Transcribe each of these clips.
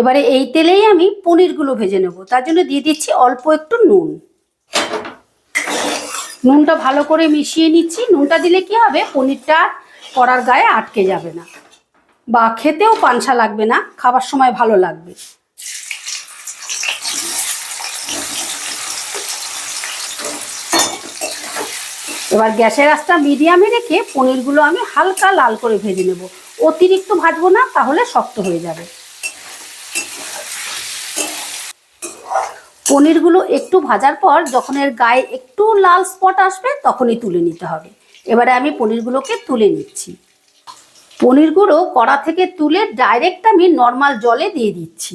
এবারে এই তেলেই আমি পনিরগুলো ভেজে নেব। তার জন্য দিয়ে দিচ্ছি অল্প একটু নুন। নুনটা ভালো করে মিশিয়ে নিচ্ছি। নুনটা দিলে কি হবে? পনিরটা কড়ার গায়ে আটকে যাবে না। বা খেতেও পানসা লাগবে না। খাবার সময় ভালো লাগবে। এবার গ্যাসের আঁচটা মিডিয়ামে রেখে পনিরগুলো আমি হালকা লাল করে ভেজে নেব। অতিরিক্ত ভাজবো না, তাহলে শক্ত হয়ে যাবে। পনিরগুলো একটু ভাজার পর যখন এর গায়ে একটু লাল স্পট আসবে তখনই তুলে নিতে হবে। এবারে আমি পনিরগুলোকে তুলে নিচ্ছি। পনিরগুলো কড়া থেকে তুলে ডাইরেক্ট আমি নর্মাল জলে দিয়ে দিচ্ছি।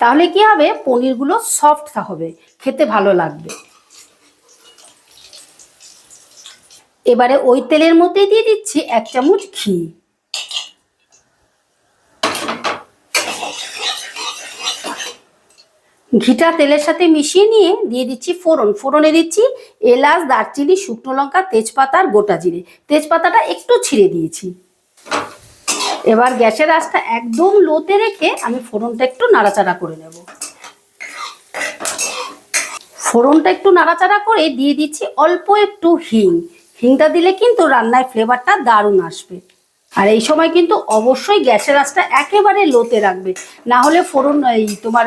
তাহলে কি হবে? পনিরগুলো সফট হবে, খেতে ভালো লাগবে। এবারে ওই তেলের মধ্যে দিয়ে দিচ্ছি এক চামচ ঘি। ঘিটা তেলের সাথে মিশিয়ে নিয়ে দিয়ে দিচ্ছি ফোড়ন। ফোড়নে দিচ্ছি এলাচ, দারচিনি, শুকনো লঙ্কা, তেজপাতা আর গোটা জিরে। তেজপাতাটা একটু ছিঁড়ে দিয়েছি। এবার গ্যাসের আঁচটা একদম লোতে রেখে আমি ফোড়নটা একটু নাড়াচাড়া করে নেব। ফোড়নটা একটু নাড়াচাড়া করে দিয়ে দিচ্ছি অল্প একটু হিং। হিংটা দিলে কিন্তু রান্নায় ফ্লেভারটা দারুণ আসবে। আর এই সময় কিন্তু অবশ্যই গ্যাসের আঁচটা একেবারে লোতে রাখবে। না হলে ফোড়ন, এই তোমার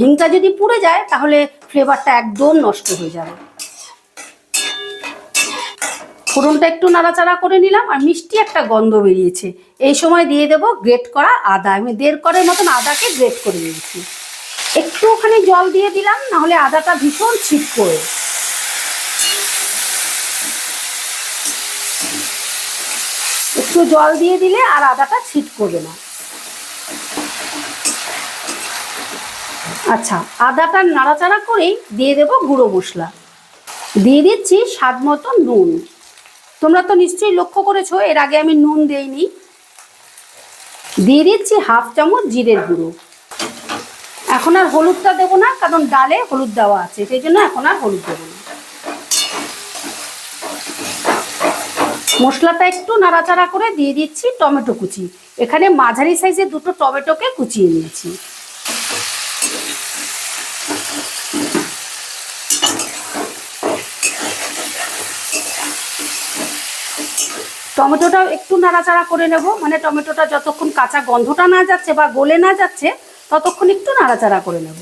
হিংটা যদি পুড়ে যায়, তাহলে ফ্লেভারটা একদম নষ্ট হয়ে যাবে। ফোড়নটা একটু নাড়াচাড়া করে নিলাম, আর মিষ্টি একটা গন্ধ বেরিয়েছে। এই সময় দিয়ে দেব গ্রেট করা আদা। আমি দেড় করের মতন আদাকে গ্রেট করে নিয়েছি। একটু ওখানে জল দিয়ে দিলাম, না হলে আদাটা ভীষণ ছিটকোয় একটু জল দিয়ে দিলে আর আদাটা ছিট করবে না। আচ্ছা আদাটা নাড়াচাড়া করেই দিয়ে দেবো গুঁড়ো মশলা। দিয়ে দিচ্ছি স্বাদ মতো নুন। তোমরা তো নিশ্চয়ই লক্ষ্য করেছ, এর আগে আমি নুন দেইনি। দিয়ে দিচ্ছি হাফ চামচ জিরের গুঁড়ো। এখন আর হলুদটা দেবো না, কারণ ডালে হলুদ দেওয়া আছে, সেই জন্য এখন আর হলুদ দেবো না মশলাটা একটু নাড়াচাড়া করে দিয়ে দিচ্ছি টমেটো কুচি। এখানে মাঝারি সাইজের দুটো টমেটোকে কুচিয়ে নিয়েছি। টমেটোটাও একটু নাড়াচাড়া করে নেব মানে টমেটোটা যতক্ষণ কাঁচা গন্ধটা না যাচ্ছে বা গলে না যাচ্ছে, ততক্ষণ একটু নাড়াচাড়া করে নেব।